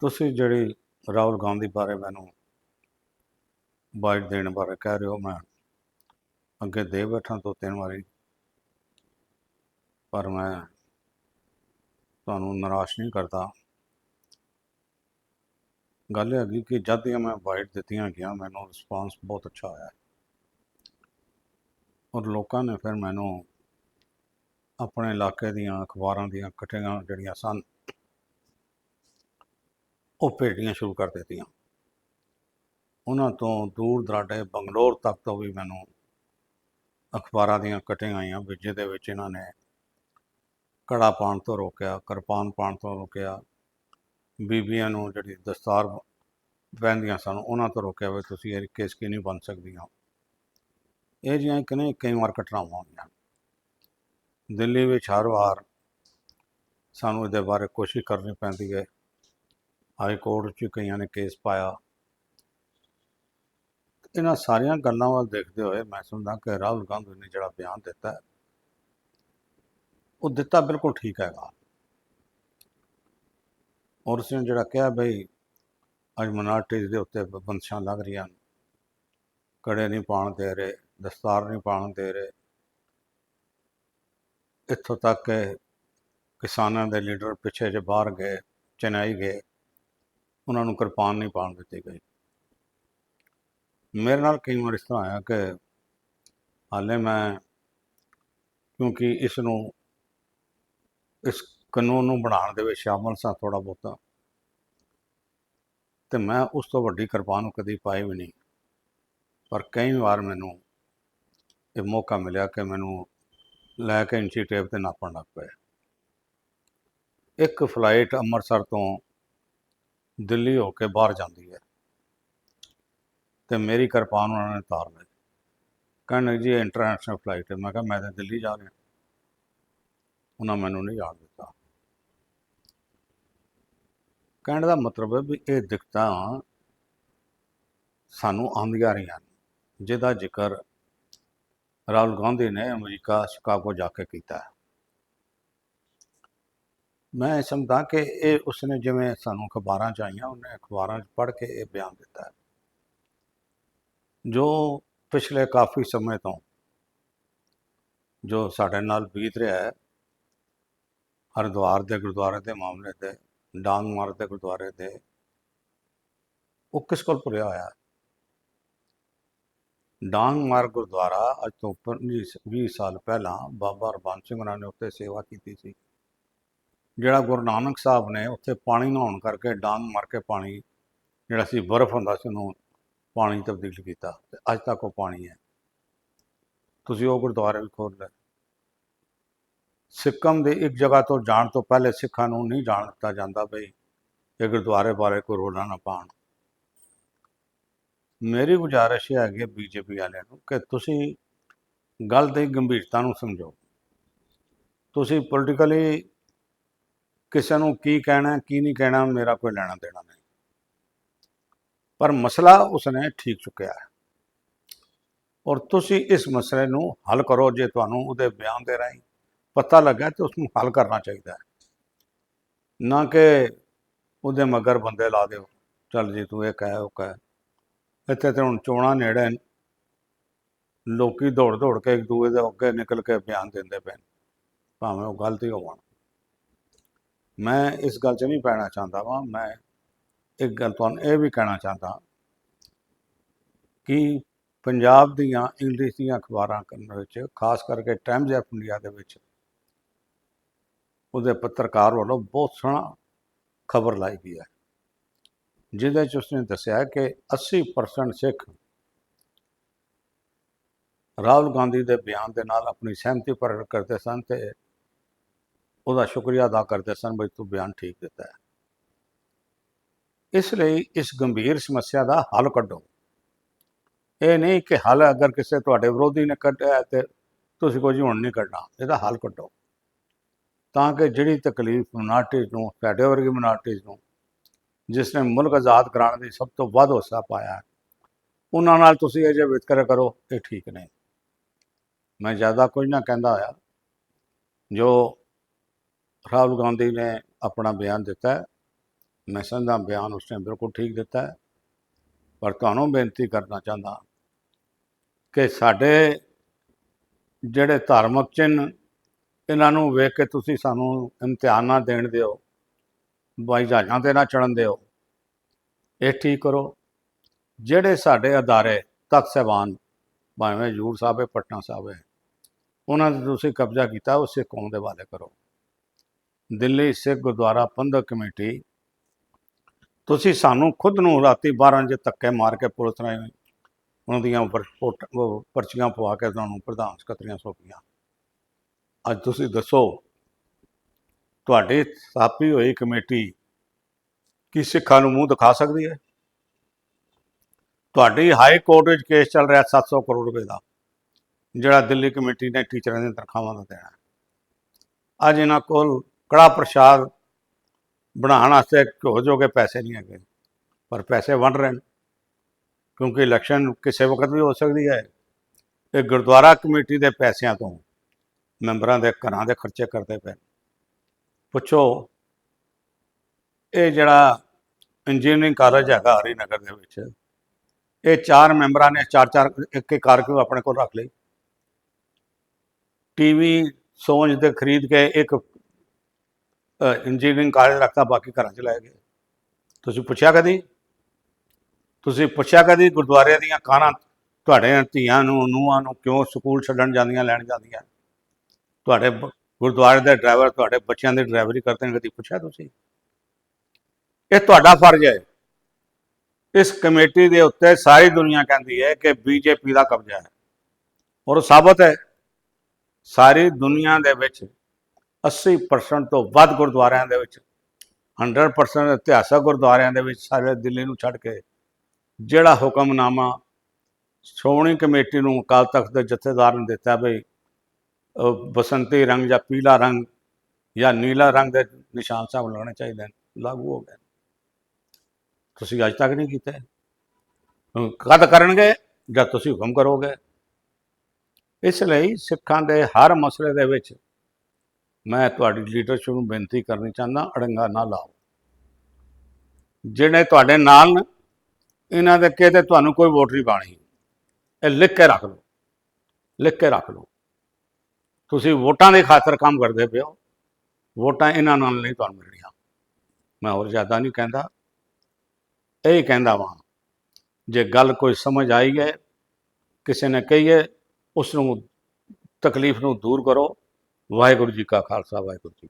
ਤੁਸੀਂ ਜਿਹੜੀ ਰਾਹੁਲ ਗਾਂਧੀ ਬਾਰੇ ਮੈਨੂੰ ਬਾਈਟ ਦੇਣ ਬਾਰੇ ਕਹਿ ਰਹੇ ਹੋ, ਮੈਂ ਅੱਗੇ ਦੇ ਬੈਠਾ ਦੋ ਤਿੰਨ ਵਾਰੀ। ਪਰ ਮੈਂ ਤੁਹਾਨੂੰ ਨਿਰਾਸ਼ ਨਹੀਂ ਕਰਦਾ। ਗੱਲ ਇਹ ਹੈਗੀ ਕਿ ਜਦ ਦੀਆਂ ਮੈਂ ਬਾਈਟ ਦਿੱਤੀਆਂ ਗਿਆ ਮੈਨੂੰ ਰਿਸਪਾਂਸ ਬਹੁਤ ਅੱਛਾ ਆਇਆ। ਔਰ ਲੋਕਾਂ ਨੇ ਫਿਰ ਮੈਨੂੰ ਆਪਣੇ ਇਲਾਕੇ ਦੀਆਂ ਅਖਬਾਰਾਂ ਦੀਆਂ ਕਟਿੰਗਾਂ ਜਿਹੜੀਆਂ ਸਨ, ਉਹ ਭੇਜਣੀਆਂ ਸ਼ੁਰੂ ਕਰ ਦਿੱਤੀਆਂ। ਉਹਨਾਂ ਤੋਂ ਦੂਰ ਦਰਾਡੇ ਬੰਗਲੌਰ ਤੱਕ ਤੋਂ ਵੀ ਮੈਨੂੰ ਅਖਬਾਰਾਂ ਦੀਆਂ ਕਟਿੰਗ ਆਈਆਂ ਵੀ ਜਿਹਦੇ ਵਿੱਚ ਇਹਨਾਂ ਨੇ ਕੜਾ ਪਾਉਣ ਤੋਂ ਰੋਕਿਆ, ਕਿਰਪਾਨ ਪਾਉਣ ਤੋਂ ਰੋਕਿਆ, ਬੀਬੀਆਂ ਨੂੰ ਜਿਹੜੀ ਦਸਤਾਰ ਪਹਿਨਦੀਆਂ ਸਨ ਉਹਨਾਂ ਤੋਂ ਰੋਕਿਆ ਵੀ ਤੁਸੀਂ ਇਹ ਕੇਸ ਕੀ ਨਹੀਂ ਬਣ ਸਕਦੀਆਂ। ਇਹ ਜਿਹੀਆਂ ਇੱਕ ਨੇ ਕਈ ਵਾਰ ਘਟਨਾਵਾਂ ਹੋਈਆਂ। ਦਿੱਲੀ ਵਿੱਚ ਹਰ ਵਾਰ ਸਾਨੂੰ ਇਹਦੇ ਬਾਰੇ ਕੋਸ਼ਿਸ਼ ਕਰਨੀ ਪੈਂਦੀ ਹੈ। ਹਾਈ ਕੋਰਟ 'ਚ ਕਈਆਂ ਨੇ ਕੇਸ ਪਾਇਆ। ਇਹਨਾਂ ਸਾਰੀਆਂ ਗੱਲਾਂ ਵੱਲ ਦੇਖਦੇ ਹੋਏ ਮੈਂ ਸਮਝਦਾ ਕਿ ਰਾਹੁਲ ਗਾਂਧੀ ਨੇ ਜਿਹੜਾ ਬਿਆਨ ਦਿੱਤਾ ਉਹ ਦਿੱਤਾ ਬਿਲਕੁਲ ਠੀਕ ਹੈਗਾ। ਔਰ ਉਸਨੇ ਜਿਹੜਾ ਕਿਹਾ ਬਈ, ਅੱਜ ਮਿਨਾਰਟੀਜ਼ ਦੇ ਉੱਤੇ ਬੰਦਸ਼ਾਂ ਲੱਗ ਰਹੀਆਂ ਕੜੇ ਨਹੀਂ ਪਾਉਣ ਦੇ ਰਹੇ, ਦਸਤਾਰ ਨਹੀਂ ਪਾਉਣ ਦੇ ਰਹੇ। ਇੱਥੋਂ ਤੱਕ ਕਿ ਕਿਸਾਨਾਂ ਦੇ ਲੀਡਰ ਪਿੱਛੇ ਜੇ ਬਾਹਰ ਗਏ, ਚੇਨਈ ਗਏ, ਉਹਨਾਂ ਨੂੰ ਕਿਰਪਾਨ ਨਹੀਂ ਪਾਉਣ ਦਿੱਤੀ ਗਈ। ਮੇਰੇ ਨਾਲ ਕਈ ਵਾਰ ਇਸ ਤਰ੍ਹਾਂ ਆਇਆ ਕਿ ਹਾਲੇ ਮੈਂ, ਕਿਉਂਕਿ ਇਸ ਨੂੰ, ਇਸ ਕਾਨੂੰਨ ਨੂੰ ਬਣਾਉਣ ਦੇ ਵਿੱਚ ਸ਼ਾਮਲ ਸਾਂ ਥੋੜਾ ਬਹੁਤਾ, ਤੇ ਮੈਂ ਉਸ ਤੋਂ ਵੱਡੀ ਕਿਰਪਾਨ ਕਦੀ ਪਾਈ ਵੀ ਨਹੀਂ। ਪਰ ਕਈ ਵਾਰ ਮੈਨੂੰ ਇਹ ਮੌਕਾ ਮਿਲਿਆ ਕਿ ਮੈਨੂੰ ਲੈ ਕੇ ਇੰਚੀ ਟੇਪ ਤੇ ਨਾਪਣ ਲੱਗ ਪਏ। ਇੱਕ ਫਲਾਈਟ ਅੰਮ੍ਰਿਤਸਰ ਤੋਂ ਦਿੱਲੀ ਹੋ ਕੇ ਬਾਹਰ ਜਾਂਦੀ ਹੈ। ਤੇ ਮੇਰੀ ਕਿਰਪਾਨ ਉਹਨਾਂ ਨੇ ਤਾਰ ਲਈ। ਕਹਿੰਦੇ ਜੀ ਇੰਟਰਨੈਸ਼ਨਲ ਫਲਾਈਟ ਹੈ। ਮੈਂ ਕਿਹਾ ਮੈਂ ਤਾਂ ਦਿੱਲੀ ਜਾ ਰਿਹਾ। ਉਹਨਾਂ ਮੈਨੂੰ ਨਹੀਂ ਜਾਣ ਦਿੱਤਾ। ਕਹਿਣ ਦਾ ਮਤਲਬ ਹੈ ਵੀ ਇਹ ਦਿੱਕਤਾਂ ਸਾਨੂੰ ਆਉਂਦੀਆਂ ਰਹੀਆਂ ਨੇ, ਜਿਹਦਾ ਜ਼ਿਕਰ ਰਾਹੁਲ ਗਾਂਧੀ ਨੇ ਅਮਰੀਕਾ, ਸ਼ਿਕਾਗੋ ਜਾ ਕੇ ਕੀਤਾ। ਹੈ ਮੈਂ ਸਮਝਦਾ ਕਿ ਇਹ ਉਸਨੇ ਜਿਵੇਂ ਸਾਨੂੰ ਅਖਬਾਰਾਂ ਚ ਆਈਆਂ, ਉਹਨੇ ਅਖਬਾਰਾਂ ਚ ਪੜ੍ਹ ਕੇ ਇਹ ਬਿਆਨ ਦਿੱਤਾ। ਜੋ ਪਿਛਲੇ ਕਾਫੀ ਸਮੇਂ ਤੋਂ ਜੋ ਸਾਡੇ ਨਾਲ ਬੀਤ ਰਿਹਾ ਹੈ, ਹਰਿਦੁਆਰ ਦੇ ਗੁਰਦੁਆਰੇ ਦੇ ਮਾਮਲੇ ਤੇ, ਡਾਂਗ ਮਾਰ ਦੇ ਗੁਰਦੁਆਰੇ ਦੇ ਉਹ ਕਿਸ ਕੋਲ ਪੁਰਿਆ ਹੋਇਆ? ਡਾਂਗ ਮਾਰ ਗੁਰਦੁਆਰਾ ਅੱਜ ਤੋਂ 20 ਸਾਲ ਪਹਿਲਾਂ ਬਾਬਾ ਹਰਬੰਸ ਸਿੰਘ ਉਹਨਾਂ ਨੇ ਉੱਥੇ ਸੇਵਾ ਕੀਤੀ ਸੀ। ਜਿਹੜਾ ਗੁਰੂ ਨਾਨਕ ਸਾਹਿਬ ਨੇ ਉੱਥੇ ਪਾਣੀ ਨਹਾਉਣ ਕਰਕੇ ਡਾਂਗ ਮਾਰ ਕੇ ਪਾਣੀ, ਜਿਹੜਾ ਸੀ ਬਰਫ਼ ਹੁੰਦਾ ਸੀ ਉਹਨੂੰ ਪਾਣੀ ਤਬਦੀਲ ਕੀਤਾ ਤੇ ਅੱਜ ਤੱਕ ਉਹ ਪਾਣੀ ਹੈ। ਤੁਸੀਂ ਉਹ ਗੁਰਦੁਆਰੇ ਵੀ ਖੋਲ ਲਏ ਸਿੱਕਮ ਦੇ ਇੱਕ ਜਗ੍ਹਾ ਤੋਂ ਜਾਣ ਤੋਂ ਪਹਿਲੇ ਸਿੱਖਾਂ ਨੂੰ ਨਹੀਂ ਜਾਣ ਦਿੱਤਾ ਜਾਂਦਾ ਬਈ ਇਹ ਗੁਰਦੁਆਰੇ ਬਾਰੇ ਕੋਈ ਰੋਲਾ ਨਾ ਪਾਉਣ। ਮੇਰੀ ਗੁਜ਼ਾਰਿਸ਼ ਇਹ ਹੈਗੀ ਬੀਜੇਪੀ ਵਾਲਿਆਂ ਨੂੰ ਕਿ ਤੁਸੀਂ ਗੱਲ ਦੀ ਗੰਭੀਰਤਾ ਨੂੰ ਸਮਝੋ ਤੁਸੀਂ ਪੋਲੀਟੀਕਲੀ ਕਿਸੇ ਨੂੰ ਕੀ ਕਹਿਣਾ, ਕੀ ਨਹੀਂ ਕਹਿਣਾ, ਮੇਰਾ ਕੋਈ ਲੈਣਾ ਦੇਣਾ ਨਹੀਂ। ਪਰ ਮਸਲਾ ਉਸਨੇ ਠੀਕ ਚੁੱਕਿਆ ਹੈ। ਔਰ ਤੁਸੀਂ ਇਸ ਮਸਲੇ ਨੂੰ ਹੱਲ ਕਰੋ, ਜੇ ਤੁਹਾਨੂੰ ਉਹਦੇ ਬਿਆਨ ਦੇ ਰਾਹੀਂ ਪਤਾ ਲੱਗਾ ਤੇ ਉਸ ਨੂੰ ਹੱਲ ਕਰਨਾ ਚਾਹੀਦਾ ਹੈ। ਨਾ ਕਿ ਉਹਦੇ ਮਗਰ ਬੰਦੇ ਲਾ ਦਿਓ, ਚੱਲ ਜੀ ਤੂੰ ਇਹ ਕਹਿ, ਉਹ ਕਹਿ। ਇੱਥੇ ਤੇ ਹੁਣ ਚੋਣਾਂ ਨੇੜੇ ਨੇ। ਲੋਕੀ ਦੌੜ ਦੌੜ ਕੇ ਇੱਕ ਦੂਏ ਦੇ ਅੱਗੇ ਨਿਕਲ ਕੇ ਬਿਆਨ ਦਿੰਦੇ ਪਏ ਨੇ, ਭਾਵੇਂ ਉਹ ਗਲਤੀ ਹੋਵਣ। ਮੈਂ ਇਸ ਗੱਲ 'ਚ ਨਹੀਂ ਪੈਣਾ ਚਾਹੁੰਦਾ ਵਾਂ ਮੈਂ ਇੱਕ ਗੱਲ ਤੁਹਾਨੂੰ ਇਹ ਵੀ ਕਹਿਣਾ ਚਾਹੁੰਦਾ ਕਿ ਪੰਜਾਬ ਦੀਆਂ ਇੰਗਲਿਸ਼ ਦੀਆਂ ਅਖਬਾਰਾਂ ਕਰਨ ਵਿੱਚ ਖਾਸ ਕਰਕੇ ਟਾਈਮਜ਼ ਆਫ ਇੰਡੀਆ ਦੇ ਵਿੱਚ ਉਹਦੇ ਪੱਤਰਕਾਰ ਵੱਲੋਂ ਬਹੁਤ ਸੋਹਣਾ ਖਬਰ ਲਾਈ ਗਈ ਹੈ। ਜਿਹਦੇ 'ਚ ਉਸਨੇ ਦੱਸਿਆ ਕਿ 80% ਸਿੱਖ ਰਾਹੁਲ ਗਾਂਧੀ ਦੇ ਬਿਆਨ ਦੇ ਨਾਲ ਆਪਣੀ ਸਹਿਮਤੀ ਪ੍ਰਗਟ ਕਰਦੇ ਸਨ ਤੇ ਉਹਦਾ ਸ਼ੁਕਰੀਆ ਅਦਾ ਕਰਦੇ ਸਨ ਬਈ ਤੂੰ ਬਿਆਨ ਠੀਕ ਦਿੱਤਾ ਹੈ। ਇਸ ਲਈ ਇਸ ਗੰਭੀਰ ਸਮੱਸਿਆ ਦਾ ਹੱਲ ਕੱਢੋ। ਇਹ ਨਹੀਂ ਕਿ ਹੱਲ ਅਗਰ ਕਿਸੇ ਤੁਹਾਡੇ ਵਿਰੋਧੀ ਨੇ ਕੱਢਿਆ ਹੈ ਤੇ ਤੁਸੀਂ ਕੁਝ ਹੁਣ ਨਹੀਂ ਕੱਢਣਾ, ਇਹਦਾ ਹੱਲ ਕੱਢੋ। ਤਾਂ ਕਿ ਜਿਹੜੀ ਤਕਲੀਫ ਮਿਨਾਰਟੀਜ਼ ਨੂੰ ਸਾਡੇ ਵਰਗੀ ਮਿਨਾਰਟੀਜ਼ ਨੂੰ ਜਿਸ ਨੇ ਮੁਲਕ ਆਜ਼ਾਦ ਕਰਾਉਣ ਦੀ ਸਭ ਤੋਂ ਵੱਧ ਹਿੱਸਾ ਪਾਇਆ ਉਹਨਾਂ ਨਾਲ ਤੁਸੀਂ ਇਹ ਜੇ ਵਿਤਕਰਾ ਕਰੋ, ਇਹ ਠੀਕ ਨਹੀਂ। ਮੈਂ ਜ਼ਿਆਦਾ ਕੁਝ ਨਾ ਕਹਿੰਦਾ ਹੋਇਆ। ਜੋ ਰਾਹੁਲ ਗਾਂਧੀ ਨੇ ਆਪਣਾ ਬਿਆਨ ਦਿੱਤਾ ਹੈ, ਮੈਂ ਸਮਝਦਾ ਬਿਆਨ ਉਸਨੇ ਬਿਲਕੁਲ ਠੀਕ ਦਿੱਤਾ ਹੈ। ਪਰ ਤੁਹਾਨੂੰ ਬੇਨਤੀ ਕਰਨਾ ਚਾਹੁੰਦਾ ਕਿ ਸਾਡੇ ਜਿਹੜੇ ਧਾਰਮਿਕ ਚਿੰਨ੍ਹ, ਇਹਨਾਂ ਨੂੰ ਵੇਖ ਕੇ ਤੁਸੀਂ ਸਾਨੂੰ ਇਮਤਿਹਾਨ ਨਾ ਦੇਣ ਦਿਓ। ਬਾਈ ਜਹਾਜ਼ਾਂ ਤੇ ਨਾ ਚੜਨ ਦਿਓ। ਇਹ ਠੀਕ ਕਰੋ। ਜਿਹੜੇ ਸਾਡੇ ਅਦਾਰੇ ਤਖਤ ਸਾਹਿਬਾਨ ਭਾਵੇਂ ਹਜ਼ੂਰ ਸਾਹਿਬ ਹੈ, ਪਟਨਾ ਸਾਹਿਬ ਹੈ, ਉਹਨਾਂ ਤੇ ਤੁਸੀਂ ਕਬਜ਼ਾ ਕੀਤਾ, ਉਹ ਸਿੱਖ ਕੌਮ ਦੇ ਵਾਲੇ ਕਰੋ। ਦਿੱਲੀ ਸਿੱਖ ਗੁਰਦੁਆਰਾ ਪ੍ਰਬੰਧਕ ਕਮੇਟੀ, ਤੁਸੀਂ ਸਾਨੂੰ ਖੁਦ ਨੂੰ ਰਾਤੀ 12 ਵਜੇ ਧੱਕੇ ਮਾਰ ਕੇ ਪੁਲਿਸ ਨੇ ਉਹਨਾਂ ਦੀਆਂ ਉੱਪਰ ਪਰਚੀਆਂ ਪਵਾ ਕੇ ਤੁਹਾਨੂੰ ਪ੍ਰਧਾਨ ਸਕੱਤਰੀਆਂ ਸੌਂਪੀਆਂ। ਅੱਜ ਤੁਸੀਂ ਦੱਸੋ ਤੁਹਾਡੀ ਸਥਾਪੀ ਹੋਈ ਕਮੇਟੀ ਕੀ ਸਿੱਖਾਂ ਨੂੰ ਮੂੰਹ ਦਿਖਾ ਸਕਦੀ ਹੈ? ਤੁਹਾਡੀ ਹਾਈ ਕੋਰਟ ਵਿੱਚ ਕੇਸ ਚੱਲ ਰਿਹਾ 700 ਕਰੋੜ ਰੁਪਏ ਦਾ, ਜਿਹੜਾ ਦਿੱਲੀ ਕਮੇਟੀ ਨੇ ਟੀਚਰਾਂ ਦੀਆਂ ਤਨਖਾਹਾਂ ਦਾ ਦੇਣਾ। ਅੱਜ ਇਹਨਾਂ ਕੋਲ ਕੜਾ ਪ੍ਰਸ਼ਾਦ ਬਣਾਉਣ ਵਾਸਤੇ ਘਿਓ ਜੋਗੇ ਪੈਸੇ ਨਹੀਂ ਹੈਗੇ, ਪਰ ਪੈਸੇ ਵੰਡ ਰਹੇ ਨੇ, ਕਿਉਂਕਿ ਇਲੈਕਸ਼ਨ ਕਿਸੇ ਵਕਤ ਵੀ ਹੋ ਸਕਦੀ ਹੈ। ਇਹ ਗੁਰਦੁਆਰਾ ਕਮੇਟੀ ਦੇ ਪੈਸਿਆਂ ਤੋਂ ਮੈਂਬਰਾਂ ਦੇ ਘਰਾਂ ਦੇ ਖਰਚੇ ਕਰਦੇ ਪਏ ਪੁੱਛੋ, ਇਹ ਜਿਹੜਾ ਇੰਜੀਨੀਅਰਿੰਗ ਕਾਲਜ ਹੈਗਾ ਹਰੀਨਗਰ ਦੇ ਵਿੱਚ, ਇਹ ਚਾਰ ਮੈਂਬਰਾਂ ਨੇ, ਚਾਰ ਚਾਰ ਇੱਕ ਇੱਕ ਕਾਰ ਆਪਣੇ ਕੋਲ ਰੱਖ ਲਈ ਟੀਵੀ ਸੋਚ ਦੇ ਖਰੀਦ ਕੇ ਇੱਕ ਇੰਜੀਨੀਅਰਿੰਗ ਕਾਲਜ ਰੱਖਤਾ, ਬਾਕੀ ਘਰਾਂ ਚ ਲੈ ਗਏ। ਤੁਸੀਂ ਪੁੱਛਿਆ ਕਦੀ? ਤੁਸੀਂ ਪੁੱਛਿਆ ਕਦੀ ਗੁਰਦੁਆਰੇ ਦੀਆਂ ਕਾਰਾਂ ਤੁਹਾਡੇ ਧੀਆਂ ਨੂੰ, ਨੂੰਹਾਂ ਨੂੰ ਕਿਉਂ ਸਕੂਲ ਛੱਡਣ ਜਾਂਦੀਆਂ, ਲੈਣ ਜਾਂਦੀਆਂ? ਤੁਹਾਡੇ ਗੁਰਦੁਆਰੇ ਦੇ ਡਰਾਈਵਰ ਤੁਹਾਡੇ ਬੱਚਿਆਂ ਦੀ ਡਰਾਈਵਰੀ ਕਰਦੇ ਨੇ ਕਦੀ ਪੁੱਛਿਆ ਤੁਸੀਂ? ਇਹ ਤੁਹਾਡਾ ਫਰਜ਼ ਹੈ। ਇਸ ਕਮੇਟੀ ਦੇ ਉੱਤੇ ਸਾਰੀ ਦੁਨੀਆ ਕਹਿੰਦੀ ਹੈ ਕਿ ਬੀਜੇਪੀ ਦਾ ਕਬਜ਼ਾ ਹੈ। ਔਰ ਉਹ ਸਾਬਤ ਹੈ, ਸਾਰੀ ਦੁਨੀਆ ਦੇ ਵਿੱਚ 80% ਤੋਂ ਵੱਧ ਗੁਰਦੁਆਰਿਆਂ ਦੇ ਵਿੱਚ 100% ਇਤਿਹਾਸਕ ਗੁਰਦੁਆਰਿਆਂ ਦੇ ਵਿੱਚ ਸਾਰੇ ਦਿੱਲੀ ਨੂੰ ਛੱਡ ਕੇ ਜਿਹੜਾ ਹੁਕਮਨਾਮਾ ਸ਼੍ਰੋਮਣੀ ਕਮੇਟੀ ਨੂੰ ਅਕਾਲ ਤਖਤ ਦੇ ਜਥੇਦਾਰ ਨੇ ਦਿੱਤਾ ਵੀ ਬਸੰਤੀ ਰੰਗ ਜਾਂ ਪੀਲਾ ਰੰਗ ਜਾਂ ਨੀਲਾ ਰੰਗ ਦੇ ਨਿਸ਼ਾਨ ਸਾਹਿਬ ਲਾਉਣੇ ਚਾਹੀਦੇ ਨੇ ਲਾਗੂ ਹੋ ਗਏ। ਤੁਸੀਂ ਅੱਜ ਤੱਕ ਨਹੀਂ ਕੀਤੇ। ਹੁਣ ਕਦ ਕਰਨਗੇ ਜਦ ਤੁਸੀਂ ਹੁਕਮ ਕਰੋਗੇ? ਇਸ ਲਈ ਸਿੱਖਾਂ ਦੇ ਹਰ ਮਸਲੇ ਦੇ ਵਿੱਚ ਮੈਂ ਤੁਹਾਡੀ ਲੀਡਰਸ਼ਿਪ ਨੂੰ ਬੇਨਤੀ ਕਰਨੀ ਚਾਹੁੰਦਾ ਅੜੰਗਾ ਨਾ ਲਾਓ। ਜਿਹੜੇ ਤੁਹਾਡੇ ਨਾਲ ਨੇ, ਇਹਨਾਂ ਦੇ ਕਿਤੇ ਤੁਹਾਨੂੰ ਕੋਈ ਵੋਟ ਨਹੀਂ ਪਾਣੀ ਇਹ ਲਿਖ ਕੇ ਰੱਖ ਲਓ। ਲਿਖ ਕੇ ਰੱਖ ਲਓ। ਤੁਸੀਂ ਵੋਟਾਂ ਦੇ ਖਾਤਰ ਕੰਮ ਕਰਦੇ ਪਿਓ ਵੋਟਾਂ ਇਹਨਾਂ ਨਾਲ ਨਹੀਂ ਤੁਹਾਨੂੰ ਮਿਲਣੀਆਂ। ਮੈਂ ਹੋਰ ਜ਼ਿਆਦਾ ਨਹੀਂ ਕਹਿੰਦਾ। ਇਹ ਕਹਿੰਦਾ ਵਾਂ, ਜੇ ਗੱਲ ਕੋਈ ਸਮਝ ਆਈ ਹੈ, ਕਿਸੇ ਨੇ ਕਹੀ ਹੈ ਉਸ ਨੂੰ ਤਕਲੀਫ ਨੂੰ ਦੂਰ ਕਰੋ। ਵਾਹਿਗੁਰੂ ਜੀ ਕਾ ਖਾਲਸਾ, ਵਾਹਿਗੁਰੂ ਜੀ